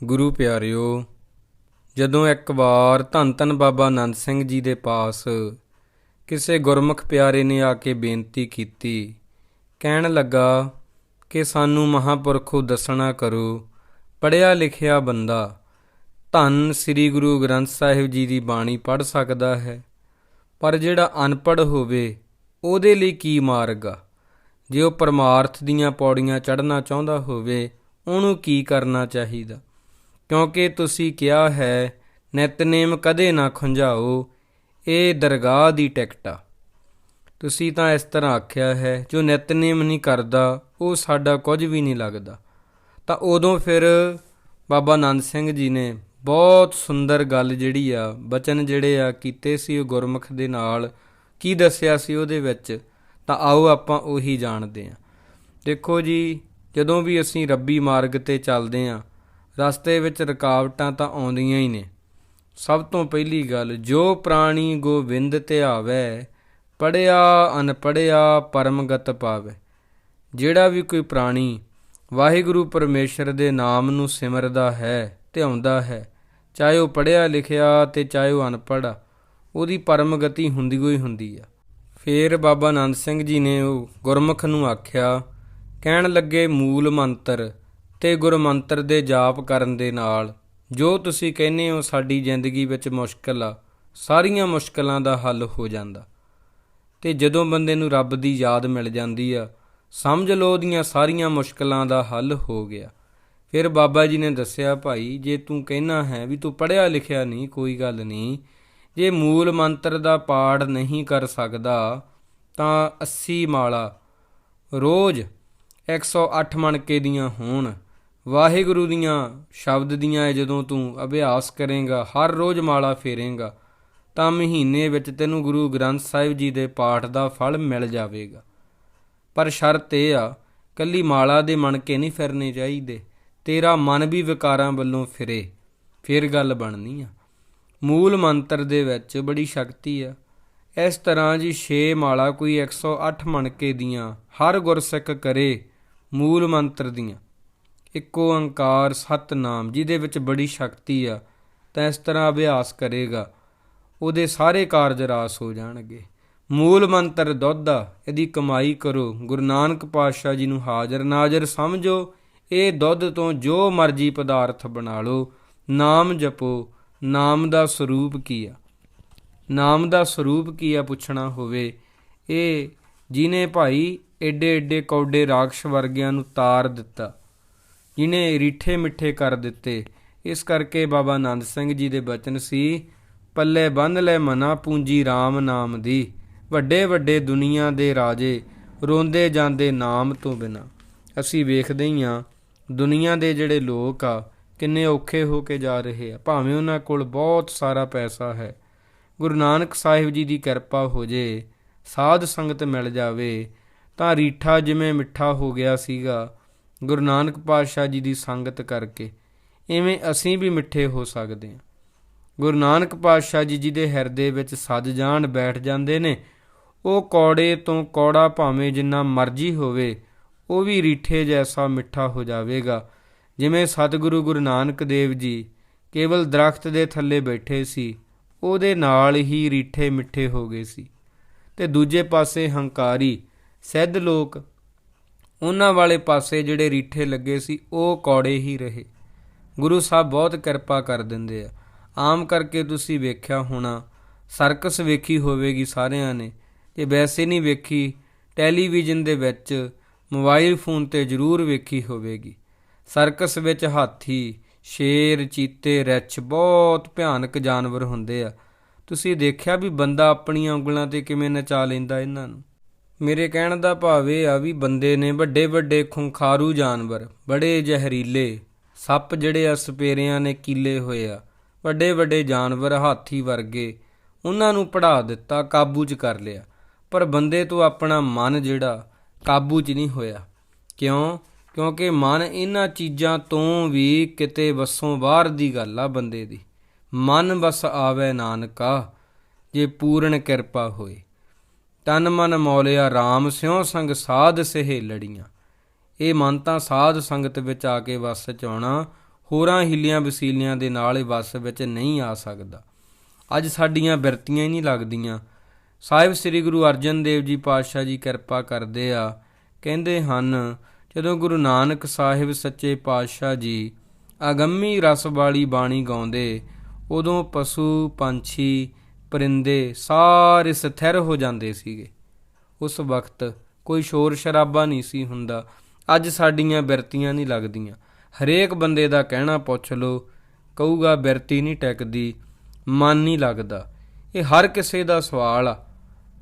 ਗੁਰੂ ਪਿਆਰਿਓ, ਜਦੋਂ ਇੱਕ ਵਾਰ ਧੰਨ ਧੰਨ ਬਾਬਾ ਆਨੰਦ ਸਿੰਘ ਜੀ ਦੇ ਪਾਸ ਕਿਸੇ ਗੁਰਮੁਖ ਪਿਆਰੇ ਨੇ ਆ ਕੇ ਬੇਨਤੀ ਕੀਤੀ, ਕਹਿਣ ਲੱਗਾ ਕਿ ਸਾਨੂੰ ਮਹਾਪੁਰਖੋ ਦੱਸਣਾ ਕਰੋ ਪੜਿਆ ਲਿਖਿਆ ਬੰਦਾ, ਧੰਨ ਸ੍ਰੀ ਗੁਰੂ ਗ੍ਰੰਥ ਸਾਹਿਬ ਜੀ ਦੀ ਬਾਣੀ ਪੜ ਸਕਦਾ ਹੈ, ਪਰ ਜਿਹੜਾ ਅਨਪੜ੍ਹ ਹੋਵੇ, ਉਹਦੇ ਲਈ ਕੀ ਮਾਰਗ ਆ? ਜੇ ਉਹ ਪਰਮਾਰਥ ਦੀਆਂ ਪੌੜੀਆਂ ਚੜ੍ਹਨਾ ਚਾਹੁੰਦਾ ਹੋਵੇ, ਉਹਨੂੰ ਕੀ ਕਰਨਾ ਚਾਹੀਦਾ? ਕਿਉਂਕਿ ਤੁਸੀਂ ਕਿਹਾ ਹੈ, ਨਿਤਨੇਮ ਕਦੇ ਨਾ ਖੁੰਝਾਓ, ਇਹ ਦਰਗਾਹ ਦੀ ਟਿਕਟ ਆ। ਤੁਸੀਂ ਤਾਂ ਇਸ ਤਰ੍ਹਾਂ ਆਖਿਆ ਹੈ, ਜੋ ਨਿਤਨੇਮ ਨਹੀਂ ਕਰਦਾ, ਉਹ ਸਾਡਾ ਕੁਝ ਵੀ ਨਹੀਂ ਲੱਗਦਾ। ਤਾਂ ਉਦੋਂ ਫਿਰ ਬਾਬਾ ਆਨੰਦ ਸਿੰਘ ਜੀ ਨੇ ਬਹੁਤ ਸੁੰਦਰ ਗੱਲ ਜਿਹੜੀ ਆ, ਬਚਨ ਜਿਹੜੇ ਆ ਕੀਤੇ ਸੀ ਉਹ ਗੁਰਮੁਖ ਦੇ ਨਾਲ, ਕੀ ਦੱਸਿਆ ਸੀ ਉਹਦੇ ਵਿੱਚ? ਤਾਂ ਆਓ ਆਪਾਂ ਉਹੀ ਜਾਣਦੇ ਹਾਂ। ਦੇਖੋ ਜੀ, ਜਦੋਂ ਵੀ ਅਸੀਂ ਰੱਬੀ ਮਾਰਗ ਤੇ ਚੱਲਦੇ ਹਾਂ ਰਸਤੇ ਵਿੱਚ ਰੁਕਾਵਟਾਂ ਤਾਂ ਆਉਂਦੀਆਂ ਹੀ ਨੇ। ਸਭ ਤੋਂ ਪਹਿਲੀ ਗੱਲ, ਜੋ ਪ੍ਰਾਣੀ ਗੋਵਿੰਦ ਤੇ ਆਵੇ ਪੜਿਆ ਅਨਪੜਿਆ ਪਰਮਗਤ ਪਾਵੇ। ਜਿਹੜਾ ਵੀ ਕੋਈ ਪ੍ਰਾਣੀ ਵਾਹਿਗੁਰੂ ਪਰਮੇਸ਼ਰ ਦੇ ਨਾਮ ਨੂੰ ਸਿਮਰਦਾ ਹੈ ਤੇ ਆਉਂਦਾ ਹੈ, ਚਾਹੇ ਉਹ ਪੜਿਆ ਲਿਖਿਆ ਤੇ ਚਾਹੇ ਉਹ ਅਨਪੜ੍ਹ, ਉਹਦੀ ਪਰਮਗਤੀ ਹੁੰਦੀ ਹੋਈ ਹੁੰਦੀ ਆ। ਫੇਰ ਬਾਬਾ ਆਨੰਦ ਸਿੰਘ ਜੀ ਨੇ ਉਹ ਗੁਰਮੁਖ ਨੂੰ ਆਖਿਆ, ਕਹਿਣ ਲੱਗੇ ਮੂਲ ਮੰਤਰ ਤੇ ਗੁਰਮੰਤਰ ਦੇ ਜਾਪ ਕਰਨ ਦੇ ਨਾਲ, ਜੋ ਤੁਸੀਂ ਕਹਿੰਦੇ ਹੋ ਸਾਡੀ ਜ਼ਿੰਦਗੀ ਵਿੱਚ ਮੁਸ਼ਕਲ ਆ, ਸਾਰੀਆਂ ਮੁਸ਼ਕਲਾਂ ਦਾ ਹੱਲ ਹੋ ਜਾਂਦਾ। ਤੇ ਜਦੋਂ ਬੰਦੇ ਨੂੰ ਰੱਬ ਦੀ ਯਾਦ ਮਿਲ ਜਾਂਦੀ ਆ, ਸਮਝ ਲਓ ਦੀਆਂ ਸਾਰੀਆਂ ਮੁਸ਼ਕਲਾਂ ਦਾ ਹੱਲ ਹੋ ਗਿਆ। ਫਿਰ ਬਾਬਾ ਜੀ ਨੇ ਦੱਸਿਆ, ਭਾਈ, ਜੇ ਤੂੰ ਕਹਿਣਾ ਹੈ ਵੀ ਤੂੰ ਪੜਿਆ ਲਿਖਿਆ ਨਹੀਂ, ਕੋਈ ਗੱਲ ਨਹੀਂ। ਜੇ ਮੂਲ ਮੰਤਰ ਦਾ ਪਾਠ ਨਹੀਂ ਕਰ ਸਕਦਾ, ਤਾਂ 80 ਮਾਲਾ ਰੋਜ਼ 108 ਮਣਕੇ ਦੀਆਂ ਹੋਣ। ਵਾਹਿਗੁਰੂ ਦੀਆਂ ਸ਼ਬਦ ਦੀਆਂ ਜਦੋਂ ਤੂੰ ਅਭਿਆਸ ਕਰੇਗਾ, ਹਰ ਰੋਜ਼ ਮਾਲਾ ਫੇਰੇਗਾ, ਤਾਂ ਮਹੀਨੇ ਵਿੱਚ ਤੈਨੂੰ ਗੁਰੂ ਗ੍ਰੰਥ ਸਾਹਿਬ ਜੀ ਦੇ ਪਾਠ ਦਾ ਫਲ ਮਿਲ ਜਾਵੇਗਾ। ਪਰ ਸ਼ਰਤ ਇਹ ਆ, ਕੱਲੀ ਮਾਲਾ ਦੇ ਮਣਕੇ ਨਹੀਂ ਫਿਰਨੇ ਚਾਹੀਦੇ, ਤੇਰਾ ਮਨ ਵੀ ਵਿਕਾਰਾਂ ਵੱਲੋਂ ਫਿਰੇ, ਫਿਰ ਗੱਲ ਬਣਨੀ ਆ। ਮੂਲ ਮੰਤਰ ਦੇ ਵਿੱਚ ਬੜੀ ਸ਼ਕਤੀ ਆ, ਇਸ ਤਰ੍ਹਾਂ ਜੀ 6 ਮਾਲਾ ਕੋਈ 108 ਮਣਕੇ ਦੀਆਂ ਹਰ ਗੁਰਸਿੱਖ ਕਰੇ ਮੂਲ ਮੰਤਰ ਦੀਆਂ। ਇੱਕੋ ਓੰਕਾਰ ਸਤਨਾਮ, ਜਿਹਦੇ ਵਿੱਚ ਬੜੀ ਸ਼ਕਤੀ ਆ, ਤਾਂ ਇਸ ਤਰ੍ਹਾਂ ਅਭਿਆਸ ਕਰੇਗਾ, ਉਹਦੇ ਸਾਰੇ ਕਾਰਜ ਰਾਸ ਹੋ ਜਾਣਗੇ। ਮੂਲ ਮੰਤਰ ਦੁੱਧ ਆ, ਇਹਦੀ ਕਮਾਈ ਕਰੋ। ਗੁਰੂ ਨਾਨਕ ਪਾਤਸ਼ਾਹ ਜੀ ਨੂੰ ਹਾਜ਼ਰ ਨਾਜ਼ਰ ਸਮਝੋ, ਇਹ ਦੁੱਧ ਤੋਂ ਜੋ ਮਰਜ਼ੀ ਪਦਾਰਥ ਬਣਾ ਲਓ, ਨਾਮ ਜਪੋ, ਨਾਮ ਦਾ ਸਰੂਪ ਕੀ ਆ? ਨਾਮ ਦਾ ਸਰੂਪ ਕੀ ਆ ਪੁੱਛਣਾ ਹੋਵੇ, ਇਹ ਜਿਨੇ ਭਾਈ ਏਡੇ ਏਡੇ ਕੌਡੇ ਰਾਖਸ਼ ਵਰਗਿਆਂ ਨੂੰ ਤਾਰ ਦਿੱਤਾ ਜਿਨੇ ਰੀਠੇ ਮਿੱਠੇ ਕਰ ਦਿੱਤੇ। ਇਸ ਕਰਕੇ ਬਾਬਾ ਆਨੰਦ ਸਿੰਘ ਜੀ ਦੇ ਬਚਨ ਸੀ, ਪੱਲੇ ਬੰਨ ਲੈ ਮਨਾ ਪੂੰਜੀ RAM ਨਾਮ ਦੀ। ਵੱਡੇ ਵੱਡੇ ਦੁਨੀਆ ਦੇ ਰਾਜੇ ਰੋਂਦੇ ਜਾਂਦੇ ਨਾਮ ਤੋਂ ਬਿਨਾ। ਅਸੀਂ ਵੇਖਦੇ ਹੀ ਆ, ਦੁਨੀਆ ਦੇ ਜਿਹੜੇ ਲੋਕ ਆ, ਕਿੰਨੇ ਔਖੇ ਹੋ ਕੇ ਜਾ ਰਹੇ ਆ। ਭਾਵੇਂ ਉਹਨਾਂ ਕੋਲ ਬਹੁਤ ਸਾਰਾ ਪੈਸਾ ਹੈ। ਗੁਰੂ ਨਾਨਕ ਸਾਹਿਬ ਜੀ ਦੀ ਕਿਰਪਾ ਹੋ ਜੇ, ਸਾਧ ਸੰਗਤ ਮਿਲ ਜਾਵੇ, ਤਾਂ ਰੀਠਾ ਜਿਵੇਂ ਮਿੱਠਾ ਹੋ ਗਿਆ ਸੀਗਾ। ਗੁਰੂ ਨਾਨਕ ਪਾਤਸ਼ਾਹ ਜੀ ਦੀ ਸੰਗਤ ਕਰਕੇ ਐਵੇਂ ਅਸੀਂ ਵੀ ਮਿੱਠੇ ਹੋ ਸਕਦੇ ਹਾਂ। ਗੁਰੂ ਨਾਨਕ ਪਾਤਸ਼ਾਹ ਜੀ ਜੀ ਦੇ ਹਿਰਦੇ ਵਿੱਚ ਸੱਜ ਜਾਣ ਬੈਠ ਜਾਂਦੇ ਨੇ, ਉਹ ਕੌੜੇ ਤੋਂ ਕੌੜਾ ਭਾਵੇਂ ਜਿੰਨਾ ਮਰਜ਼ੀ ਹੋਵੇ, ਉਹ ਵੀ ਰੀਠੇ ਜੈਸਾ ਮਿੱਠਾ ਹੋ ਜਾਵੇਗਾ। ਜਿਵੇਂ ਸਤਿਗੁਰੂ ਗੁਰੂ ਨਾਨਕ ਦੇਵ ਜੀ ਕੇਵਲ ਦਰਖਤ ਦੇ ਥੱਲੇ ਬੈਠੇ ਸੀ, ਉਹਦੇ ਨਾਲ ਹੀ ਰੀਠੇ ਮਿੱਠੇ ਹੋ ਗਏ ਸੀ। ਤੇ ਦੂਜੇ ਪਾਸੇ ਹੰਕਾਰੀ ਸਿੱਧ ਲੋਕ ਉਹਨਾਂ ਵਾਲੇ ਪਾਸੇ ਜਿਹੜੇ ਰੀਠੇ ਲੱਗੇ ਸੀ, ਉਹ ਕੌੜੇ ਹੀ ਰਹੇ। ਗੁਰੂ ਸਾਹਿਬ ਬਹੁਤ ਕਿਰਪਾ ਕਰ ਦਿੰਦੇ ਆ। ਆਮ ਕਰਕੇ ਤੁਸੀਂ ਵੇਖਿਆ ਹੋਣਾ, ਸਰਕਸ ਵੇਖੀ ਹੋਵੇਗੀ ਸਾਰਿਆਂ ਨੇ। ਤੇ ਵੈਸੇ ਨਹੀਂ ਵੇਖੀ, ਟੈਲੀਵਿਜ਼ਨ ਦੇ ਵਿੱਚ ਮੋਬਾਈਲ ਫੋਨ ਤੇ ਜ਼ਰੂਰ ਵੇਖੀ ਹੋਵੇਗੀ। ਸਰਕਸ ਵਿੱਚ ਹਾਥੀ, ਸ਼ੇਰ, ਚੀਤੇ, ਰਿੱਛ ਬਹੁਤ ਭਿਆਨਕ ਜਾਨਵਰ ਹੁੰਦੇ ਆ। ਤੁਸੀਂ ਦੇਖਿਆ ਵੀ ਬੰਦਾ ਆਪਣੀਆਂ ਉਂਗਲਾਂ ਤੇ ਕਿਵੇਂ ਨਚਾ ਲੈਂਦਾ ਇਹਨਾਂ ਨੂੰ? ਮੇਰੇ ਕਹਿਣ ਦਾ ਭਾਵ ਇਹ ਆ ਵੀ ਬੰਦੇ ਨੇ ਵੱਡੇ ਵੱਡੇ ਖੁੰਖਾਰੂ ਜਾਨਵਰ, ਬੜੇ ਜ਼ਹਿਰੀਲੇ, ਸੱਪ ਜਿਹੜੇ ਆ ਸਪੇਰਿਆਂ ਨੇ ਕੀਲੇ ਹੋਏ ਆ, ਵੱਡੇ ਵੱਡੇ ਜਾਨਵਰ ਹਾਥੀ ਵਰਗੇ, ਉਹਨਾਂ ਨੂੰ ਪੜਾ ਦਿੱਤਾ, ਕਾਬੂ 'ਚ ਕਰ ਲਿਆ। ਪਰ ਬੰਦੇ ਤੋਂ ਆਪਣਾ ਮਨ ਜਿਹੜਾ, ਕਾਬੂ 'ਚ ਨਹੀਂ ਹੋਇਆ। ਕਿਉਂ? ਕਿਉਂਕਿ ਮਨ ਇਹਨਾਂ ਚੀਜ਼ਾਂ ਤੋਂ ਵੀ ਕਿਤੇ ਵਸੋਂ ਬਾਹਰ ਦੀ ਗੱਲ ਆ ਬੰਦੇ ਦੀ। ਮਨ ਬਸ ਆਵੇ ਨਾਨਕਾ, ਜੇ ਪੂਰਨ ਕਿਰਪਾ ਹੋਏ। ਤਨ ਮਨ ਮੌਲਿਆ RAM ਸਿਉ ਸੰਗ ਸਾਧ ਸਹਿ ਲੜੀਆਂ। ਇਹ ਮਨ ਤਾਂ ਸਾਧ ਸੰਗਤ ਵਿੱਚ ਆ ਕੇ ਵਸ ਚ ਆਉਣਾ ਹੋਰਾਂ ਹਿੱਲੀਆਂ ਵਸੀਲੀਆਂ ਦੇ ਨਾਲ ਇਹ ਵਸ ਵਿੱਚ ਨਹੀਂ ਆ ਸਕਦਾ। ਅੱਜ ਸਾਡੀਆਂ ਬਿਰਤੀਆਂ ਹੀ ਨਹੀਂ ਲੱਗਦੀਆਂ। ਸਾਹਿਬ ਸ੍ਰੀ ਗੁਰੂ ਅਰਜਨ ਦੇਵ ਜੀ ਪਾਤਸ਼ਾਹ ਜੀ ਕਿਰਪਾ ਕਰਦੇ ਆ। ਕਹਿੰਦੇ ਹਨ, ਜਦੋਂ ਗੁਰੂ ਨਾਨਕ ਸਾਹਿਬ ਸੱਚੇ ਪਾਤਸ਼ਾਹ ਜੀ ਅਗੰਮੀ ਰਸ ਵਾਲੀ ਬਾਣੀ ਗਾਉਂਦੇ, ਉਦੋਂ ਪਸ਼ੂ ਪੰਛੀ ਪਰਿੰਦੇ ਸਾਰੇ ਸਥਿਰ ਹੋ ਜਾਂਦੇ ਸੀਗੇ। ਉਸ ਵਕਤ ਕੋਈ ਸ਼ੋਰ ਸ਼ਰਾਬਾ ਨਹੀਂ ਸੀ ਹੁੰਦਾ। ਅੱਜ ਸਾਡੀਆਂ ਬਿਰਤੀਆਂ ਨਹੀਂ ਲੱਗਦੀਆਂ। ਹਰੇਕ ਬੰਦੇ ਦਾ ਕਹਿਣਾ ਪੁੱਛ ਲੋ ਕਹੂਗਾ ਬਿਰਤੀ ਨਹੀਂ ਟਿਕਦੀ, ਮਨ ਨਹੀਂ ਲੱਗਦਾ। ਇਹ ਹਰ ਕਿਸੇ ਦਾ ਸਵਾਲ ਆ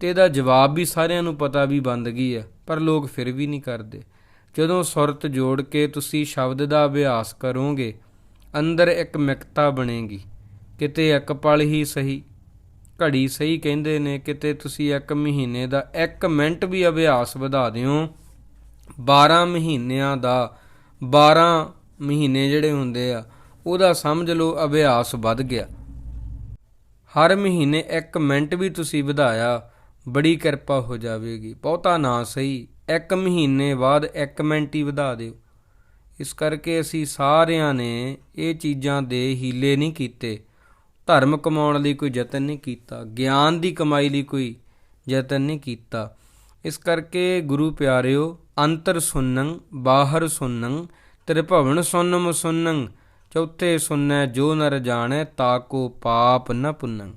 ਤੇ ਇਹਦਾ ਜਵਾਬ ਵੀ ਸਾਰਿਆਂ ਨੂੰ ਪਤਾ ਵੀ ਬੰਦਗੀ ਆ ਪਰ ਲੋਕ ਫਿਰ ਵੀ ਨਹੀਂ ਕਰਦੇ। ਜਦੋਂ ਸੁਰਤ ਜੋੜ ਕੇ ਤੁਸੀਂ ਸ਼ਬਦ ਦਾ ਅਭਿਆਸ ਕਰੋਗੇ, ਅੰਦਰ ਇੱਕ ਮਿਕਤਾ ਬਣੇਗੀ। ਕਿਤੇ ਇੱਕ ਪਲ ਹੀ ਸਹੀ ਘੜੀ ਸਹੀ ਕਹਿੰਦੇ ਨੇ ਕਿਤੇ ਤੁਸੀਂ ਇੱਕ ਮਹੀਨੇ ਦਾ 1 ਮਿੰਟ ਵੀ ਅਭਿਆਸ ਵਧਾ ਦਿਓ। 12 ਮਹੀਨਿਆਂ ਦਾ 12 ਮਹੀਨੇ ਜਿਹੜੇ ਹੁੰਦੇ ਆ, ਉਹਦਾ ਸਮਝ ਲਓ ਅਭਿਆਸ ਵੱਧ ਗਿਆ। ਹਰ ਮਹੀਨੇ 1 ਮਿੰਟ ਵੀ ਤੁਸੀਂ ਵਧਾਇਆ, ਬੜੀ ਕਿਰਪਾ ਹੋ ਜਾਵੇਗੀ। ਬਹੁਤਾ ਨਾ ਸਹੀ 1 ਮਹੀਨੇ ਬਾਅਦ 1 ਮਿੰਟ ਹੀ ਵਧਾ ਦਿਓ। ਇਸ ਕਰਕੇ ਅਸੀਂ ਸਾਰਿਆਂ ਨੇ ਇਹ ਚੀਜ਼ਾਂ ਦੇ ਹੀਲੇ ਨਹੀਂ ਕੀਤੇ। ਧਰਮ ਕਮਾਉਣ ਲਈ ਕੋਈ ਯਤਨ ਨਹੀਂ ਕੀਤਾ, ਗਿਆਨ ਦੀ ਕਮਾਈ ਲਈ ਕੋਈ ਯਤਨ ਨਹੀਂ ਕੀਤਾ। ਇਸ ਕਰਕੇ ਗੁਰੂ ਪਿਆਰਿਓ, ਅੰਤਰ ਸੁਨੰ ਬਾਹਰ ਸੁਨੰ ਤ੍ਰਿਭਵਨ ਸੁਨਮ ਸੁਨੰ ਚੌਥੇ ਸੁਨੈ ਜੋ ਨਰ ਜਾਣੈ ਤਾਕੋ ਪਾਪ ਨ ਪੁੰਨੰ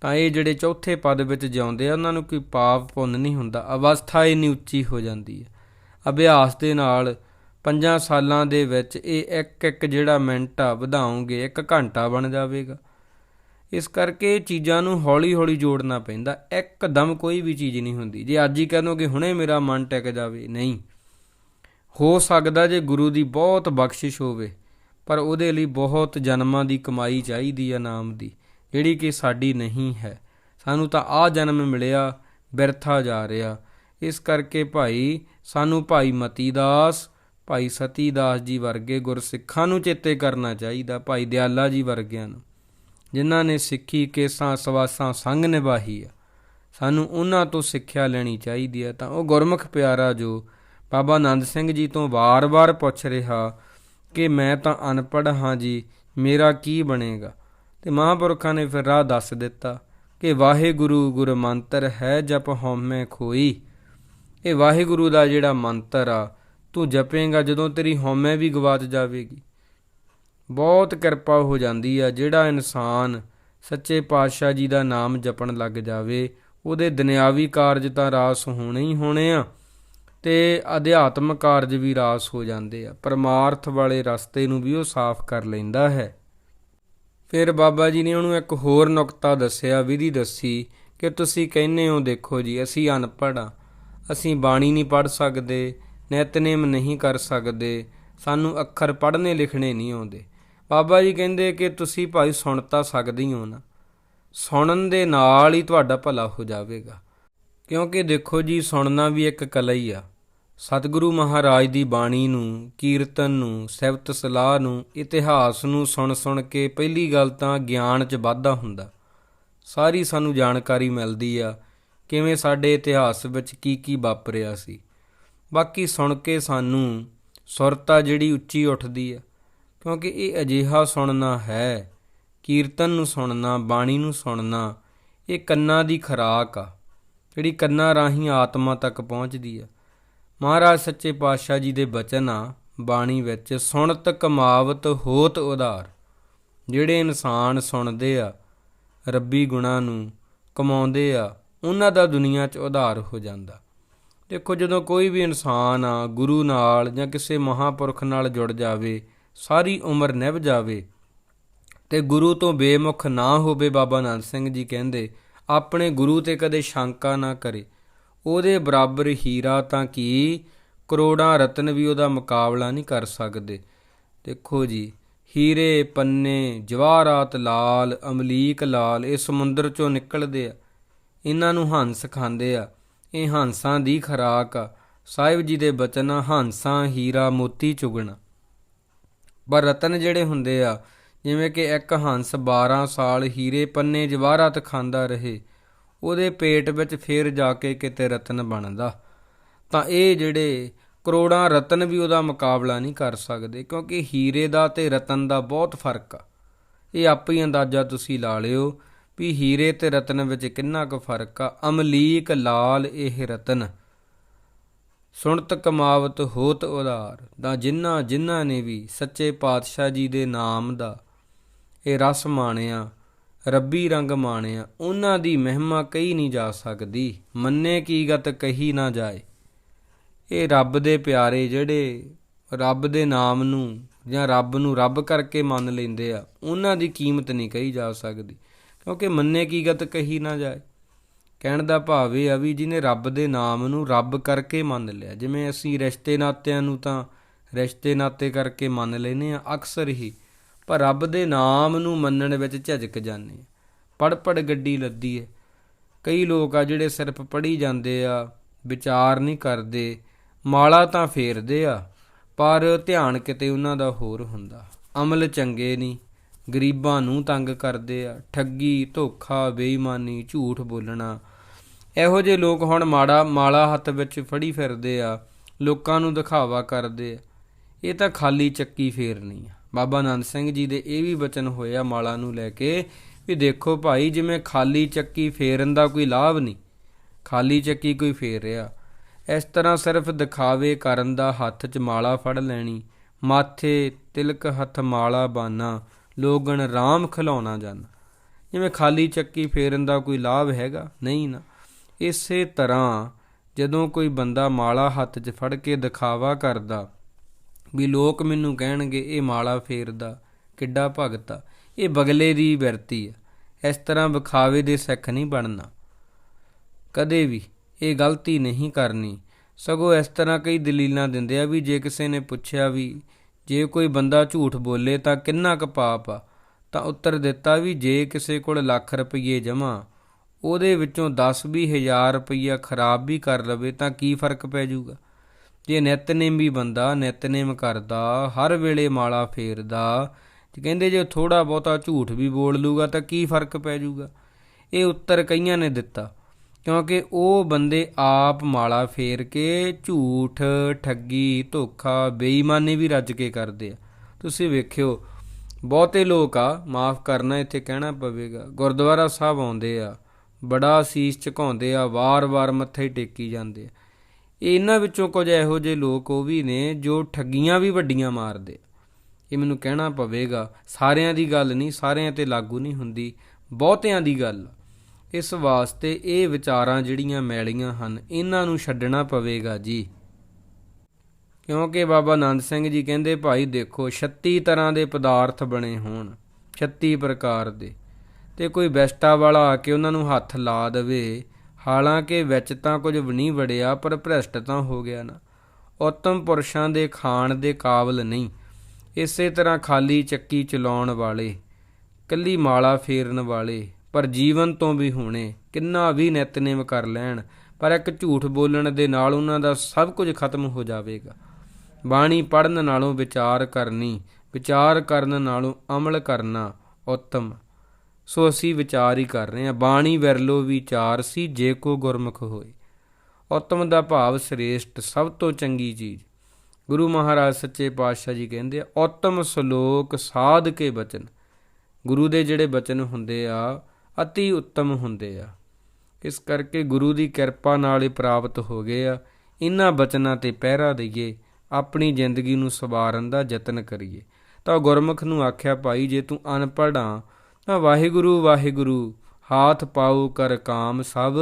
ਤਾਂ ਇਹ ਜਿਹੜੇ ਚੌਥੇ ਪਦ ਵਿੱਚ ਜਿਉਂਦੇ ਆ, ਉਹਨਾਂ ਨੂੰ ਕੋਈ ਪਾਪ ਪੁੰਨ ਨਹੀਂ ਹੁੰਦਾ, ਅਵਸਥਾ ਇੰਨੀ ਉੱਚੀ ਹੋ ਜਾਂਦੀ ਹੈ। ਅਭਿਆਸ ਦੇ ਨਾਲ ਪੰਜਾਂ ਸਾਲਾਂ ਦੇ ਵਿੱਚ ਇਹ ਇੱਕ ਇੱਕ ਜਿਹੜਾ ਮਿੰਟ ਆ ਵਧਾਉਂਗੇ, ਇੱਕ ਘੰਟਾ ਬਣ ਜਾਵੇਗਾ। ਇਸ ਕਰਕੇ ਇਹ ਚੀਜ਼ਾਂ ਨੂੰ ਹੌਲੀ-ਹੌਲੀ ਜੋੜਨਾ ਪੈਂਦਾ। ਇੱਕਦਮ ਕੋਈ ਵੀ ਚੀਜ਼ ਨਹੀਂ ਹੁੰਦੀ। ਜੇ ਅੱਜ ਹੀ ਕਹਿੰਦੋ ਕਿ ਹੁਣੇ ਮੇਰਾ ਮਨ ਟਿਕ ਜਾਵੇ। ਨਹੀਂ। ਹੋ ਸਕਦਾ ਜੇ ਗੁਰੂ ਦੀ ਬਹੁਤ ਬਖਸ਼ਿਸ਼ ਹੋਵੇ, ਪਰ ਉਹਦੇ ਲਈ ਬਹੁਤ ਜਨਮਾਂ ਦੀ ਕਮਾਈ ਚਾਹੀਦੀ ਆ ਨਾਮ ਦੀ, ਜਿਹੜੀ ਕਿ ਸਾਡੀ ਨਹੀਂ ਹੈ। ਸਾਨੂੰ ਤਾਂ ਆ ਜਨਮ ਮਿਲਿਆ, ਬਿਰਥਾ ਜਾ ਰਿਹਾ। ਇਸ ਕਰਕੇ ਭਾਈ, ਸਾਨੂੰ ਭਾਈ ਮਤੀ ਦਾਸ ਭਾਈ ਸਤੀ ਦਾਸ ਜੀ ਵਰਗੇ ਗੁਰਸਿੱਖਾਂ ਨੂੰ ਚੇਤੇ ਕਰਨਾ ਚਾਹੀਦਾ, ਭਾਈ ਦਿਆਲਾ ਜੀ ਵਰਗਿਆਂ ਨੂੰ, ਜਿਨ੍ਹਾਂ ਨੇ ਸਿੱਖੀ ਕੇਸਾਂ, ਸਵਾਸਾਂ ਸੰਗ ਨਿਭਾਹੀ ਆ। ਸਾਨੂੰ ਉਹਨਾਂ ਤੋਂ ਸਿੱਖਿਆ ਲੈਣੀ ਚਾਹੀਦੀ ਹੈ ਤਾਂ ਉਹ ਗੁਰਮੁਖ ਪਿਆਰਾ ਜੋ ਬਾਬਾ ਆਨੰਦ ਸਿੰਘ ਜੀ ਤੋਂ ਵਾਰ-ਵਾਰ ਪੁੱਛ ਰਿਹਾ ਕਿ ਮੈਂ ਤਾਂ ਅਨਪੜ੍ਹ ਹਾਂ ਜੀ, ਮੇਰਾ ਕੀ ਬਣੇਗਾ? ਤੇ ਮਹਾਂਪੁਰਖਾਂ ਨੇ ਫਿਰ ਰਾਹ ਦੱਸ ਦਿੱਤਾ ਕਿ ਵਾਹਿਗੁਰੂ ਗੁਰ ਮੰਤਰ ਹੈ ਜਪ ਹਉਮੈ ਖੋਈ। ਇਹ ਵਾਹਿਗੁਰੂ ਦਾ ਜਿਹੜਾ ਮੰਤਰ ਆ ਤੂੰ ਜਪੇਂਗਾ ਜਦੋਂ ਤੇਰੀ ਹਉਮੈ ਵੀ ਗਵਾਚ ਜਾਵੇਗੀ। ਬਹੁਤ ਕਿਰਪਾ ਹੋ ਜਾਂਦੀ ਆ ਜਿਹੜਾ ਇਨਸਾਨ ਸੱਚੇ ਪਾਤਸ਼ਾਹ ਜੀ ਦਾ ਨਾਮ ਜਪਣ ਲੱਗ ਜਾਵੇ। ਉਹਦੇ ਦੁਨਿਆਵੀ ਕਾਰਜ ਤਾਂ ਰਾਸ ਹੋਣੇ ਹੀ ਹੋਣੇ ਆ ਤੇ ਅਧਿਆਤਮਕ ਕਾਰਜ ਵੀ ਰਾਸ ਹੋ ਜਾਂਦੇ ਆ। ਪਰਮਾਰਥ ਵਾਲੇ ਰਸਤੇ ਨੂੰ ਵੀ ਉਹ ਸਾਫ਼ ਕਰ ਲੈਂਦਾ ਹੈ। ਫਿਰ ਬਾਬਾ ਜੀ ਨੇ ਉਹਨੂੰ ਇੱਕ ਹੋਰ ਨੁਕਤਾ ਦੱਸਿਆ, ਵਿਧੀ ਦੱਸੀ ਕਿ ਤੁਸੀਂ ਕਹਿੰਦੇ ਹੋ, ਦੇਖੋ ਜੀ, ਅਸੀਂ ਅਨਪੜ੍ਹ ਆ, ਅਸੀਂ ਬਾਣੀ ਨਹੀਂ ਪੜ੍ਹ ਸਕਦੇ ਨਿਤਨੇਮ ਨਹੀਂ ਕਰ ਸਕਦੇ, ਸਾਨੂੰ ਅੱਖਰ ਪੜ੍ਹਨੇ ਲਿਖਣੇ ਨਹੀਂ ਆਉਂਦੇ। ਬਾਬਾ ਜੀ ਕਹਿੰਦੇ ਕਿ ਤੁਸੀਂ ਭਾਈ ਸੁਣ ਤਾਂ ਸਕਦੇ ਹੀ ਹੋ ਨਾ। ਸੁਣਨ ਦੇ ਨਾਲ ਹੀ ਤੁਹਾਡਾ ਭਲਾ ਹੋ ਜਾਵੇਗਾ। ਕਿਉਂਕਿ ਦੇਖੋ ਜੀ, ਸੁਣਨਾ ਵੀ ਇੱਕ ਕਲਾ ਹੀ ਆ। ਸਤਿਗੁਰੂ ਮਹਾਰਾਜ ਦੀ ਬਾਣੀ ਨੂੰ, ਕੀਰਤਨ ਨੂੰ, ਸਿਫਤ ਸਲਾਹ ਨੂੰ, ਇਤਿਹਾਸ ਨੂੰ ਸੁਣ ਸੁਣ ਕੇ ਪਹਿਲੀ ਗੱਲ ਤਾਂ ਗਿਆਨ 'ਚ ਵਾਧਾ ਹੁੰਦਾ। ਸਾਰੀ ਸਾਨੂੰ ਜਾਣਕਾਰੀ ਮਿਲਦੀ ਆ, ਕਿਵੇਂ ਸਾਡੇ ਇਤਿਹਾਸ ਵਿੱਚ ਕੀ ਕੀ ਵਾਪਰਿਆ ਸੀ। ਬਾਕੀ ਸੁਣ ਕੇ ਸਾਨੂੰ ਸੁਰਤਾ ਜਿਹੜੀ ਉੱਚੀ ਉੱਠਦੀ ਆ, ਕਿਉਂਕਿ ਇਹ ਅਜੀਹਾ ਸੁਣਨਾ ਹੈ, ਕੀਰਤਨ ਨੂੰ ਸੁਣਨਾ, ਬਾਣੀ ਨੂੰ ਸੁਣਨਾ, ਇਹ ਕੰਨਾਂ ਦੀ ਖਰਾਕ ਆ, ਜਿਹੜੀ ਕੰਨਾਂ ਰਾਹੀਂ ਆਤਮਾ ਤੱਕ ਪਹੁੰਚਦੀ ਆ। ਮਹਾਰਾਜ ਸੱਚੇ ਪਾਤਸ਼ਾਹ ਜੀ ਦੇ ਬਚਨ ਆ, ਬਾਣੀ ਵਿੱਚ, ਸੁਣਤ ਕਮਾਵਤ ਹੋਤ ਉਧਾਰ। ਜਿਹੜੇ ਇਨਸਾਨ ਸੁਣਦੇ ਆ, ਰੱਬੀ ਗੁਣਾਂ ਨੂੰ ਕਮਾਉਂਦੇ ਆ, ਉਹਨਾਂ ਦਾ ਦੁਨੀਆ 'ਚ ਉਧਾਰ ਹੋ ਜਾਂਦਾ। ਦੇਖੋ, ਜਦੋਂ ਕੋਈ ਵੀ ਇਨਸਾਨ ਆ, ਗੁਰੂ ਨਾਲ ਜਾਂ ਕਿਸੇ ਮਹਾਪੁਰਖ ਨਾਲ ਜੁੜ ਜਾਵੇ, ਸਾਰੀ ਉਮਰ ਨਿਭ ਜਾਵੇ, ਤੇ ਗੁਰੂ ਤੋਂ ਬੇਮੁਖ ਨਾ ਹੋਵੇ ਬਾਬਾ ਨਾਨਕ ਸਿੰਘ ਜੀ ਕਹਿੰਦੇ, ਆਪਣੇ ਗੁਰੂ ਤੇ ਕਦੇ ਸ਼ੰਕਾ ਨਾ ਕਰੇ। ਉਹਦੇ ਬਰਾਬਰ ਹੀਰਾ ਤਾਂ ਕੀ, ਕਰੋੜਾਂ ਰਤਨ ਵੀ ਉਹਦਾ ਮੁਕਾਬਲਾ ਨਹੀਂ ਕਰ ਸਕਦੇ। ਦੇਖੋ ਜੀ, ਹੀਰੇ, ਪੰਨੇ, ਜਵਾਹਰਾਤ ਲਾਲ, ਅਮਲੀਕ ਲਾਲ, ਇਹ ਸਮੁੰਦਰ ਚੋਂ ਨਿਕਲਦੇ ਆ। ਇਹਨਾਂ ਨੂੰ ਹੰਸ ਖਾਂਦੇ ਆ। ਇਹ ਹੰਸਾਂ ਦੀ ਖਰਾਕ ਆ। ਸਾਹਿਬ ਜੀ ਦੇ ਬਚਨ ਆ, ਹੰਸਾਂ ਹੀਰਾ ਮੋਤੀ ਚੁਗਣ। ਪਰ ਰਤਨ ਜਿਹੜੇ ਹੁੰਦੇ ਆ ਜਿਵੇਂ ਕਿ ਇੱਕ ਹੰਸ 12 ਸਾਲ ਹੀਰੇ ਪੰਨੇ ਜਵਾਹਰਾਤ ਖਾਂਦਾ ਰਹੇ ਉਹਦੇ ਪੇਟ ਵਿੱਚ ਫੇਰ ਜਾ ਕੇ ਕਿਤੇ ਰਤਨ ਬਣਦਾ। ਤਾਂ ਇਹ ਜਿਹੜੇ ਕਰੋੜਾਂ ਰਤਨ ਵੀ ਉਹਦਾ ਮੁਕਾਬਲਾ ਨਹੀਂ ਕਰ ਸਕਦੇ ਕਿਉਂਕਿ ਹੀਰੇ ਦਾ ਤੇ ਰਤਨ ਦਾ ਬਹੁਤ ਫ਼ਰਕ ਆ। ਇਹ ਆਪੇ ਹੀ ਅੰਦਾਜ਼ਾ ਤੁਸੀਂ ਲਾ ਲਿਓ ਵੀ ਹੀਰੇ ਤੇ ਰਤਨ ਵਿੱਚ ਕਿੰਨਾ ਕੁ ਫ਼ਰਕ ਆ? ਅਮਲੀਕ ਲਾਲ ਇਹ ਰਤਨ। ਸੁਣਤ ਕਮਾਵਤ ਹੋਤ ਉਦਾਰ ਦਾ ਜਿਨ੍ਹਾਂ ਜਿਨ੍ਹਾਂ ਨੇ ਵੀ ਸੱਚੇ ਪਾਤਸ਼ਾਹ ਜੀ ਦੇ ਨਾਮ ਦਾ ਇਹ ਰਸ ਮਾਣਿਆ, ਰੱਬੀ ਰੰਗ ਮਾਣਿਆ, ਉਹਨਾਂ ਦੀ ਮਹਿਮਾ ਕਹੀ ਨਹੀਂ ਜਾ ਸਕਦੀ। ਮੰਨੇ ਕੀ ਗਤ ਕਹੀ ਨਾ ਜਾਏ। ਇਹ ਰੱਬ ਦੇ ਪਿਆਰੇ ਜਿਹੜੇ ਰੱਬ ਦੇ ਨਾਮ ਨੂੰ ਜਾਂ ਰੱਬ ਨੂੰ ਰੱਬ ਕਰਕੇ ਮੰਨ ਲੈਂਦੇ ਆ, ਉਹਨਾਂ ਦੀ ਕੀਮਤ ਨਹੀਂ ਕਹੀ ਜਾ ਸਕਦੀ। ਕਿਉਂਕਿ ਮੰਨੇ ਕੀ ਗਤ ਕਹੀ ਨਾ ਜਾਏ। ਕਹਿਣ ਦਾ ਭਾਵ ਇਹ ਆ ਵੀ ਜਿਹਨੇ ਰੱਬ ਦੇ ਨਾਮ ਨੂੰ ਰੱਬ ਕਰਕੇ ਮੰਨ ਲਿਆ, ਜਿਵੇਂ ਅਸੀਂ ਰਿਸ਼ਤੇ ਨਾਤਿਆਂ ਨੂੰ ਤਾਂ ਰਿਸ਼ਤੇ ਨਾਤੇ ਕਰਕੇ ਮੰਨ ਲੈਨੇ ਆ ਅਕਸਰ ਹੀ। ਪਰ ਰੱਬ ਦੇ ਨਾਮ ਨੂੰ ਮੰਨਣ ਵਿੱਚ ਝਿਜਕ ਜਾਂਦੇ ਆ ਪੜ ਪੜ ਗੱਡੀ ਲੱਦੀ ਹੈ ਕਈ ਲੋਕ ਆ ਜਿਹੜੇ ਸਿਰਫ ਪੜੀ ਜਾਂਦੇ ਆ, ਵਿਚਾਰ ਨਹੀਂ ਕਰਦੇ, ਮਾਲਾ ਤਾਂ ਫੇਰਦੇ ਆ, ਪਰ ਧਿਆਨ ਕਿਤੇ ਉਹਨਾਂ ਦਾ ਹੋਰ ਹੁੰਦਾ। ਅਮਲ ਚੰਗੇ ਨਹੀਂ ਗਰੀਬਾਂ ਨੂੰ ਤੰਗ ਕਰਦੇ ਆ। ਠੱਗੀ, ਧੋਖਾ, ਬੇਈਮਾਨੀ, ਝੂਠ ਬੋਲਣਾ। ਇਹੋ ਜਿਹੇ ਲੋਕ ਹੁਣ ਮਾੜਾ ਮਾਲਾ ਹੱਥ ਵਿੱਚ ਫੜੀ ਫਿਰਦੇ ਆ। ਲੋਕਾਂ ਨੂੰ ਦਿਖਾਵਾ ਕਰਦੇ ਆ। ਇਹ ਤਾਂ ਖਾਲੀ ਚੱਕੀ ਫੇਰਨੀ ਆ। ਬਾਬਾ ਆਨੰਦ ਸਿੰਘ ਜੀ ਦੇ ਇਹ ਵੀ ਬਚਨ ਹੋਇਆ ਮਾਲਾ ਨੂੰ ਲੈ ਕੇ ਵੀ ਦੇਖੋ ਭਾਈ, ਜਿਵੇਂ ਖਾਲੀ ਚੱਕੀ ਫੇਰਨ ਦਾ ਕੋਈ ਲਾਭ ਨਹੀਂ। ਖਾਲੀ ਚੱਕੀ ਕੋਈ ਫੇਰ ਰਿਹਾ ਇਸ ਤਰ੍ਹਾਂ ਸਿਰਫ ਦਿਖਾਵੇ ਕਰਨ ਦਾ ਹੱਥ 'ਚ ਮਾਲਾ ਫੜ ਲੈਣੀ। ਮਾਥੇ ਤਿਲਕ ਹੱਥ ਮਾਲਾ ਬਾਨਾ। ਲੋਗਣ ਰਾਮ ਖਿਲਾਉਣਾ ਜਾਣਾ ਜਿਵੇਂ ਖਾਲੀ ਚੱਕੀ ਫੇਰਨ ਦਾ ਕੋਈ ਲਾਭ ਹੈਗਾ, ਨਹੀਂ ਨਾ। ਇਸੇ ਤਰ੍ਹਾਂ ਜਦੋਂ ਕੋਈ ਬੰਦਾ ਮਾਲਾ ਹੱਥ 'ਚ ਫੜ ਕੇ ਦਿਖਾਵਾ ਕਰਦਾ ਵੀ ਲੋਕ ਮੈਨੂੰ ਕਹਿਣਗੇ, ਇਹ ਮਾਲਾ ਫੇਰਦਾ, ਕਿੱਡਾ ਭਗਤਾ, ਇਹ ਬਗਲੇ ਦੀ ਵਰਤੀ ਆ। ਇਸ ਤਰ੍ਹਾਂ ਵਿਖਾਵੇ ਦੇ ਸਿੱਖ ਨਹੀਂ ਬਣਨਾ। ਕਦੇ ਵੀ ਇਹ ਗਲਤੀ ਨਹੀਂ ਕਰਨੀ। ਸਗੋਂ ਇਸ ਤਰ੍ਹਾਂ ਕਈ ਦਲੀਲਾਂ ਦਿੰਦੇ ਆ ਵੀ ਜੇ ਕਿਸੇ ਨੇ ਪੁੱਛਿਆ ਵੀ ਜੇ ਕੋਈ ਬੰਦਾ ਝੂਠ ਬੋਲੇ ਤਾਂ ਕਿੰਨਾ ਕੁ ਪਾਪ ਆ? ਤਾਂ ਉੱਤਰ ਦਿੱਤਾ ਵੀ ਜੇ ਕਿਸੇ ਕੋਲ ਲੱਖ ਰੁਪਏ ਜਮਾ ਉਹਦੇ ਵਿੱਚੋਂ 10 ਵੀ ਹਜ਼ਾਰ ਰੁਪਈਆ ਖਰਾਬ ਵੀ ਕਰ ਲਵੇ ਤਾਂ ਕੀ ਫ਼ਰਕ ਪੈ ਜਾਊਗਾ? ਜੇ ਨਿਤਨੇਮ ਵੀ ਬੰਦਾ ਨਿਤਨੇਮ ਕਰਦਾ, ਹਰ ਵੇਲੇ ਮਾਲਾ ਫੇਰਦਾ, ਤੇ ਕਹਿੰਦੇ ਜੇ ਥੋੜਾ ਬਹੁਤਾ ਝੂਠ ਵੀ ਬੋਲ ਲੂਗਾ ਤਾਂ ਕੀ ਫ਼ਰਕ ਪੈ ਜਾਊਗਾ? ਇਹ ਉੱਤਰ ਕਈਆਂ ਨੇ ਦਿੱਤਾ। ਕਿਉਂਕਿ ਉਹ ਬੰਦੇ ਆਪ ਮਾਲਾ ਫੇਰ ਕੇ ਝੂਠ, ਠੱਗੀ, ਧੋਖਾ, ਬੇਈਮਾਨੀ ਵੀ ਰੱਜ ਕੇ ਕਰਦੇ ਆ। ਤੁਸੀਂ ਵੇਖਿਓ, ਬਹੁਤੇ ਲੋਕ ਆ, ਮਾਫ ਕਰਨਾ ਇੱਥੇ ਕਹਿਣਾ ਪਵੇਗਾ। ਗੁਰਦੁਆਰਾ ਸਾਹਿਬ ਆਉਂਦੇ ਆ, ਬੜਾ ਸੀਸ ਝੁਕਾਉਂਦੇ ਆ, ਵਾਰ-ਵਾਰ ਮੱਥੇ ਟੇਕੀ ਜਾਂਦੇ ਆ। ਇਹਨਾਂ ਵਿੱਚੋਂ ਕੁਝ ਇਹੋ ਜਿਹੇ ਲੋਕ ਉਹ ਵੀ ਨੇ ਜੋ ਠੱਗੀਆਂ ਵੀ ਵੱਡੀਆਂ ਮਾਰਦੇ ਇਹ ਮੈਨੂੰ ਕਹਿਣਾ ਪਵੇਗਾ, ਸਾਰਿਆਂ ਦੀ ਗੱਲ ਨਹੀਂ, ਸਾਰਿਆਂ ਤੇ ਲਾਗੂ ਨਹੀਂ ਹੁੰਦੀ, ਬਹੁਤਿਆਂ ਦੀ ਗੱਲ ਇਸ ਵਾਸਤੇ ਇਹ ਵਿਚਾਰਾਂ ਜਿਹੜੀਆਂ ਮੈਲੀਆਂ ਹਨ, ਇਹਨਾਂ ਨੂੰ ਛੱਡਣਾ ਪਵੇਗਾ ਜੀ। ਕਿਉਂਕਿ ਬਾਬਾ ਆਨੰਦ ਸਿੰਘ ਜੀ ਕਹਿੰਦੇ, ਭਾਈ ਦੇਖੋ 36 ਤਰ੍ਹਾਂ ਦੇ ਪਦਾਰਥ ਬਣੇ ਹੋਣ 36 ਪ੍ਰਕਾਰ ਦੇ। ਤੇ ਕੋਈ ਵੈਸਟਾ ਵਾਲਾ ਆ ਕੇ ਉਹਨਾਂ ਨੂੰ ਹੱਥ ਲਾ ਦੇਵੇ। ਹਾਲਾਂਕਿ ਵਿੱਚ ਤਾਂ ਕੁਝ ਵੀ ਨਹੀਂ ਵੜਿਆ, ਪਰ ਭ੍ਰਸ਼ਟ ਤਾਂ ਹੋ ਗਿਆ ਨਾ। ਉਤਮ ਪੁਰਸ਼ਾਂ ਦੇ ਖਾਣ ਦੇ ਕਾਬਲ ਨਹੀਂ। ਇਸੇ ਤਰ੍ਹਾਂ ਖਾਲੀ ਚੱਕੀ ਚਲਾਉਣ ਵਾਲੇ, ਕੱਲੀ ਮਾਲਾ ਫੇਰਨ ਵਾਲੇ ਪਰ ਜੀਵਨ ਤੋਂ ਵੀ ਹੋਣੇ, ਕਿੰਨਾ ਵੀ ਨਿਤਨੇਮ ਕਰ ਲੈਣ, ਪਰ ਇੱਕ ਝੂਠ ਬੋਲਣ ਦੇ ਨਾਲ ਉਹਨਾਂ ਦਾ ਸਭ ਕੁਝ ਖਤਮ ਹੋ ਜਾਵੇਗਾ। ਬਾਣੀ ਪੜਨ ਨਾਲੋਂ ਵਿਚਾਰ ਕਰਨੀ, ਵਿਚਾਰ ਕਰਨ ਨਾਲੋਂ ਅਮਲ ਕਰਨਾ ਉੱਤਮ। ਸੋ ਅਸੀਂ ਵਿਚਾਰ ਹੀ ਕਰ ਰਹੇ ਹਾਂ। ਬਾਣੀ ਵਰਲੋ ਵਿਚਾਰ ਸੀ, ਜੇ ਕੋ ਗੁਰਮੁਖ ਹੋਏ। ਉੱਤਮ ਦਾ ਭਾਵ ਸ੍ਰੇਸ਼ਟ, ਸਭ ਤੋਂ ਚੰਗੀ ਚੀਜ਼। ਗੁਰੂ ਮਹਾਰਾਜ ਸੱਚੇ ਪਾਤਸ਼ਾਹ ਜੀ ਕਹਿੰਦੇ ਆ, ਉੱਤਮ ਸ਼ਲੋਕ ਸਾਧ ਕੇ ਬਚਨ। ਗੁਰੂ ਦੇ ਜਿਹੜੇ ਬਚਨ ਹੁੰਦੇ ਆ ਅਤੀ ਉੱਤਮ ਹੁੰਦੇ ਆ। ਇਸ ਕਰਕੇ ਗੁਰੂ ਦੀ ਕਿਰਪਾ ਨਾਲ ਇਹ ਪ੍ਰਾਪਤ ਹੋ ਗਏ ਆ। ਇਹਨਾਂ ਬਚਨਾਂ ਤੇ ਪਹਿਰਾ ਦਈਏ, ਆਪਣੀ ਜ਼ਿੰਦਗੀ ਨੂੰ ਸਵਾਰਨ ਦਾ ਯਤਨ ਕਰੀਏ। ਤਾਂ ਗੁਰਮੁਖ ਨੂੰ ਆਖਿਆ, ਭਾਈ, ਜੇ ਤੂੰ ਅਨਪੜ੍ਹਾਂ ਤਾਂ ਵਾਹਿਗੁਰੂ ਵਾਹਿਗੁਰੂ, ਹਾਥ ਪਾਉ ਕਰ ਕਾਮ ਸਭ,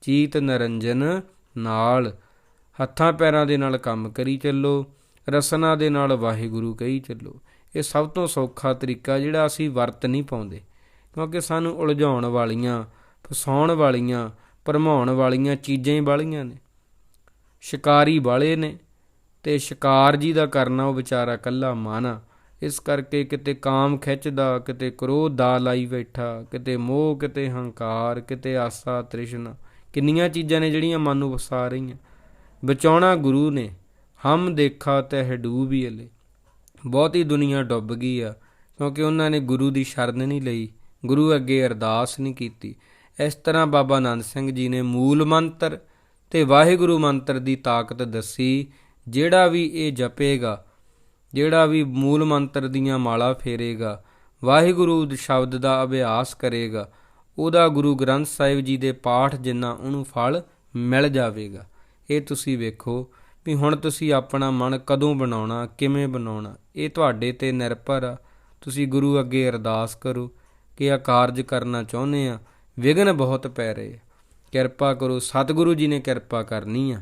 ਚੀਤ ਨਰੰਜਨ ਨਾਲ। ਹੱਥਾਂ ਪੈਰਾਂ ਦੇ ਨਾਲ ਕੰਮ ਕਰੀ ਚੱਲੋ, ਰਸਨਾ ਦੇ ਨਾਲ ਵਾਹਿਗੁਰੂ ਕਹੀ ਚੱਲੋ। ਇਹ ਸਭ ਤੋਂ ਸੌਖਾ ਤਰੀਕਾ ਜਿਹੜਾ ਅਸੀਂ ਵਰਤ ਨਹੀਂ ਪਾਉਂਦੇ। ਕਿਉਂਕਿ ਸਾਨੂੰ ਉਲਝਾਉਣ ਵਾਲੀਆਂ, ਫਸਾਉਣ ਵਾਲੀਆਂ, ਭਰਮਾਉਣ ਵਾਲੀਆਂ ਚੀਜ਼ਾਂ ਹੀ ਬਾਲੀਆਂ ਨੇ। ਸ਼ਿਕਾਰੀ ਵਾਲੇ ਨੇ ਤੇ ਸ਼ਿਕਾਰ ਜੀ ਦਾ ਕਰਨਾ ਉਹ ਵਿਚਾਰਾ ਕੱਲਾ ਮਾਨਾ ਇਸ ਕਰਕੇ ਕਿਤੇ ਕਾਮ ਖਿੱਚਦਾ, ਕਿਤੇ ਕ੍ਰੋਧ ਦਾ ਲਾਈ ਬੈਠਾ, ਕਿਤੇ ਮੋਹ, ਕਿਤੇ ਹੰਕਾਰ, ਕਿਤੇ ਆਸਾ, ਤ੍ਰਿਸ਼ਨਾ। ਕਿੰਨੀਆਂ ਚੀਜ਼ਾਂ ਨੇ ਜਿਹੜੀਆਂ ਮਨ ਨੂੰ ਵਸਾ ਰਹੀਆਂ। ਬਚਾਉਣਾ ਗੁਰੂ ਨੇ। ਹਮ ਦੇਖਾ ਤਹਿ ਡੂਬੀ ਅਲੇ। ਬਹੁਤੀ ਦੁਨੀਆ ਡੁੱਬ ਗਈ ਆ, ਕਿਉਂਕਿ ਉਹਨਾਂ ਨੇ ਗੁਰੂ ਦੀ ਸ਼ਰਨ ਨਹੀਂ ਲਈ। ਗੁਰੂ ਅੱਗੇ ਅਰਦਾਸ ਨਹੀਂ ਕੀਤੀ। ਇਸ ਤਰ੍ਹਾਂ ਬਾਬਾ ਆਨੰਦ ਸਿੰਘ ਜੀ ਨੇ ਮੂਲ ਮੰਤਰ ਤੇ ਵਾਹਿਗੁਰੂ ਮੰਤਰ ਦੀ ਤਾਕਤ ਦੱਸੀ, ਜਿਹੜਾ ਵੀ ਇਹ ਜਪੇਗਾ, ਜਿਹੜਾ ਵੀ ਮੂਲ ਮੰਤਰ ਦੀਆਂ ਮਾਲਾ ਫੇਰੇਗਾ, ਵਾਹਿਗੁਰੂ ਸ਼ਬਦ ਦਾ ਅਭਿਆਸ ਕਰੇਗਾ, ਉਹਦਾ ਗੁਰੂ ਗ੍ਰੰਥ ਸਾਹਿਬ ਜੀ ਦੇ ਪਾਠ ਜਿੰਨਾ ਉਹਨੂੰ ਫਲ ਮਿਲ ਜਾਵੇਗਾ। ਇਹ ਤੁਸੀਂ ਵੇਖੋ ਵੀ ਹੁਣ ਤੁਸੀਂ ਆਪਣਾ ਮਨ ਕਦੋਂ ਬਣਾਉਣਾ, ਕਿਵੇਂ ਬਣਾਉਣਾ, ਇਹ ਤੁਹਾਡੇ ਤੇ ਨਿਰਭਰ ਆ। ਤੁਸੀਂ ਗੁਰੂ ਅੱਗੇ ਅਰਦਾਸ ਕਰੋ। ਕਿ ਇਹ ਕਾਰਜ ਕਰਨਾ ਚਾਹੁੰਦੇ ਆ, ਵਿਘਨ ਬਹੁਤ ਪੈ ਰਹੇ ਆ। ਕਿਰਪਾ ਕਰੋ, ਸਤਿਗੁਰੂ ਜੀ ਨੇ ਕਿਰਪਾ ਕਰਨੀ ਆ।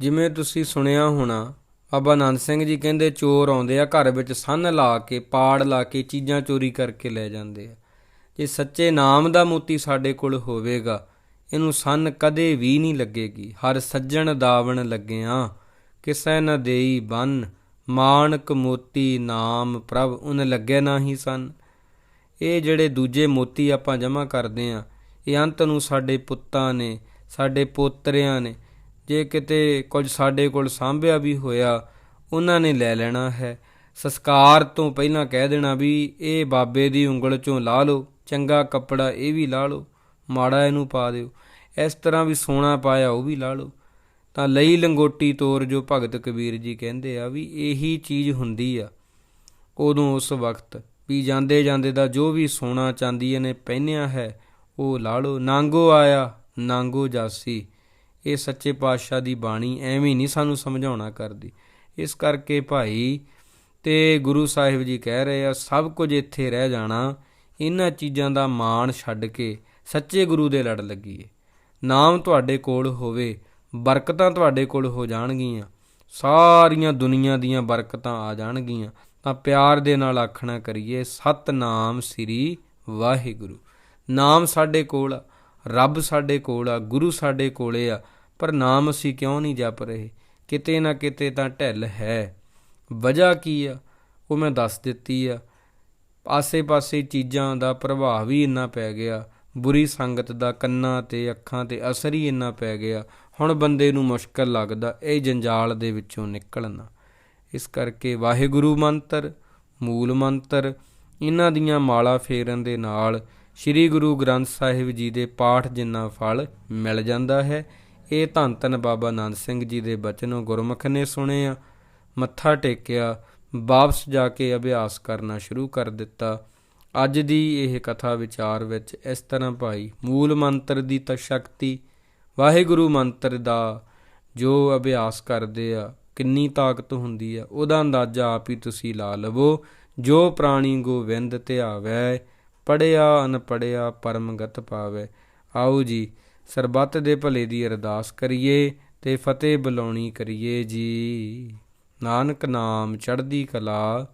ਜਿਵੇਂ ਤੁਸੀਂ ਸੁਣਿਆ ਹੋਣਾ, ਬਾਬਾ ਆਨੰਦ ਸਿੰਘ ਜੀ ਕਹਿੰਦੇ ਚੋਰ ਆਉਂਦੇ ਆ, ਘਰ ਵਿੱਚ ਸੰਨ ਲਾ ਕੇ, ਪਾੜ ਲਾ ਕੇ ਚੀਜ਼ਾਂ ਚੋਰੀ ਕਰਕੇ ਲੈ ਜਾਂਦੇ ਆ। ਜੇ ਸੱਚੇ ਨਾਮ ਦਾ ਮੋਤੀ ਸਾਡੇ ਕੋਲ ਹੋਵੇਗਾ, ਇਹਨੂੰ ਸੰਨ ਕਦੇ ਵੀ ਨਹੀਂ ਲੱਗੇਗੀ। ਹਰ ਸੱਜਣ ਦਾਵਣ ਲੱਗਿਆ, ਕਿਸੈ ਨਾ ਦੇਈ ਬੰਨ। ਮਾਨਕ ਮੋਤੀ ਨਾਮ ਪ੍ਰਭ, ਉਨ ਲੱਗੇ ਨਾ ਹੀ ਸਨ। ਇਹ ਜਿਹੜੇ ਦੂਜੇ ਮੋਤੀ ਆਪਾਂ ਜਮ੍ਹਾਂ ਕਰਦੇ ਆ ਇਹ ਅੰਤ ਨੂੰ ਸਾਡੇ ਪੁੱਤਾਂ ਨੇ, ਸਾਡੇ ਪੋਤਰਿਆਂ ਨੇ, ਜੇ ਕਿਤੇ ਕੁਝ ਸਾਡੇ ਕੋਲ ਸਾਂਭਿਆ ਵੀ ਹੋਇਆ, ਉਹਨਾਂ ਨੇ ਲੈ ਲੈਣਾ ਹੈ। ਸੰਸਕਾਰ ਤੋਂ ਪਹਿਲਾਂ ਕਹਿ ਦੇਣਾ ਵੀ ਇਹ ਬਾਬੇ ਦੀ ਉਂਗਲ ਚੋਂ ਲਾ ਲਓ, ਚੰਗਾ ਕੱਪੜਾ ਇਹ ਵੀ ਲਾ ਲਓ, ਮਾੜਾ ਇਹਨੂੰ ਪਾ ਦਿਓ, ਇਸ ਤਰ੍ਹਾਂ ਵੀ ਸੋਨਾ ਪਾਇਆ ਉਹ ਵੀ ਲਾ ਲਓ। ਤਾਂ ਲਈ ਲੰਗੋਟੀ ਤੋਰ ਜੋ ਭਗਤ ਕਬੀਰ ਜੀ ਕਹਿੰਦੇ ਆ ਵੀ ਇਹੀ ਚੀਜ਼ ਹੁੰਦੀ ਆ, ਉਦੋਂ ਉਸ ਵਕਤ ਵੀ ਜਾਂਦੇ ਜਾਂਦੇ ਦਾ ਜੋ ਵੀ ਸੋਨਾ ਚਾਂਦੀ ਨੇ ਪਹਿਨਿਆ ਹੈ, ਉਹ ਲਾ ਲਓ ਨਾਂਗੋ ਆਇਆ, ਨਾਂਗੋ ਜਾਸੀ। ਇਹ ਸੱਚੇ ਪਾਤਸ਼ਾਹ ਦੀ ਬਾਣੀ ਐਵੇਂ ਨਹੀਂ ਸਾਨੂੰ ਸਮਝਾਉਣਾ ਕਰਦੀ। ਇਸ ਕਰਕੇ ਭਾਈ ਤੇ ਗੁਰੂ ਸਾਹਿਬ ਜੀ ਕਹਿ ਰਹੇ ਆ, ਸਭ ਕੁਝ ਇੱਥੇ ਰਹਿ ਜਾਣਾ, ਇਹਨਾਂ ਚੀਜ਼ਾਂ ਦਾ ਮਾਣ ਛੱਡ ਕੇ ਸੱਚੇ ਗੁਰੂ ਦੇ ਲੜ ਲੱਗੀਏ। ਨਾਮ ਤੁਹਾਡੇ ਕੋਲ ਹੋਵੇ, ਬਰਕਤਾਂ ਤੁਹਾਡੇ ਕੋਲ ਹੋ ਜਾਣਗੀਆਂ। ਸਾਰੀਆਂ ਦੁਨੀਆ ਦੀਆਂ ਬਰਕਤਾਂ ਆ ਜਾਣਗੀਆਂ। ਤਾਂ ਪਿਆਰ ਦੇ ਨਾਲ ਆਖਣਾ ਕਰੀਏ, ਸਤਨਾਮ ਸ੍ਰੀ ਵਾਹਿਗੁਰੂ। ਨਾਮ ਸਾਡੇ ਕੋਲ ਆ, ਰੱਬ ਸਾਡੇ ਕੋਲ ਆ, ਗੁਰੂ ਸਾਡੇ ਕੋਲੇ ਆ, ਪਰ ਨਾਮ ਅਸੀਂ ਕਿਉਂ ਨਹੀਂ ਜਪ ਰਹੇ? ਕਿਤੇ ਨਾ ਕਿਤੇ ਤਾਂ ਢਿੱਲ ਹੈ। ਵਜ੍ਹਾ ਕੀ ਆ? ਉਹ ਮੈਂ ਦੱਸ ਦਿੱਤੀ ਆ। ਆਸੇ-ਪਾਸੇ ਚੀਜ਼ਾਂ ਦਾ ਪ੍ਰਭਾਵ ਹੀ ਇੰਨਾ ਪੈ ਗਿਆ। ਬੁਰੀ ਸੰਗਤ ਦਾ ਕੰਨਾਂ ਤੇ, ਅੱਖਾਂ ਤੇ ਅਸਰ ਹੀ ਇੰਨਾ ਪੈ ਗਿਆ। ਹੁਣ ਬੰਦੇ ਨੂੰ ਮੁਸ਼ਕਲ ਲੱਗਦਾ, ਇਹ ਜੰਜਾਲ ਦੇ ਵਿੱਚੋਂ ਨਿਕਲਣਾ। ਇਸ ਕਰਕੇ ਵਾਹਿਗੁਰੂ ਮੰਤਰ, ਮੂਲ ਮੰਤਰ, ਇਹਨਾਂ ਦੀਆਂ ਮਾਲਾ ਫੇਰਨ ਦੇ ਨਾਲ ਸ੍ਰੀ ਗੁਰੂ ਗ੍ਰੰਥ ਸਾਹਿਬ ਜੀ ਦੇ ਪਾਠ ਜਿੰਨਾ ਫਲ ਮਿਲ ਜਾਂਦਾ ਹੈ, ਇਹ ਧੰਨ ਧੰਨ ਬਾਬਾ ਆਨੰਦ ਸਿੰਘ ਜੀ ਦੇ ਬਚਨੋਂ ਗੁਰਮੁਖ ਨੇ ਸੁਣੇ ਆ। ਮੱਥਾ ਟੇਕਿਆ, ਵਾਪਸ ਜਾ ਕੇ ਅਭਿਆਸ ਕਰਨਾ ਸ਼ੁਰੂ ਕਰ ਦਿੱਤਾ। ਅੱਜ ਦੀ ਇਹ ਕਥਾ ਵਿਚਾਰ ਵਿੱਚ ਇਸ ਤਰ੍ਹਾਂ ਭਾਈ, ਮੂਲ ਮੰਤਰ ਦੀ ਤਾਂ ਸ਼ਕਤੀ, ਵਾਹਿਗੁਰੂ ਮੰਤਰ ਦਾ ਜੋ ਅਭਿਆਸ ਕਰਦੇ ਆ ਕਿੰਨੀ ਤਾਕਤ ਹੁੰਦੀ ਹੈ, ਉਹਦਾ ਅੰਦਾਜ਼ਾ ਆਪ ਹੀ ਤੁਸੀਂ ਲਾ ਲਵੋ। ਜੋ ਪ੍ਰਾਣੀ ਗੋਵਿੰਦ ਧਿਆਵੈ ਪੜਿਆ ਅਨ ਪੜਿਆ ਪਰਮਗਤ ਪਾਵੇ। ਆਓ ਜੀ, ਸਰਬੱਤ ਦੇ ਭਲੇ ਦੀ ਅਰਦਾਸ ਕਰੀਏ ਤੇ ਫਤਿਹ ਬੁਲਾਉਣੀ ਕਰੀਏ ਜੀ। ਨਾਨਕ ਨਾਮ ਚੜ੍ਹਦੀ ਕਲਾ,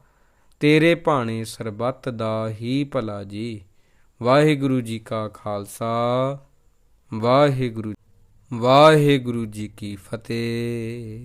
ਤੇਰੇ ਭਾਣੇ ਸਰਬੱਤ ਦਾ ਹੀ ਭਲਾ ਜੀ। ਵਾਹਿਗੁਰੂ ਜੀ ਕਾ ਖਾਲਸਾ, ਵਾਹਿਗੁਰੂ ਵਾਹਿਗੁਰੂ ਜੀ ਕੀ ਫਤਿਹ।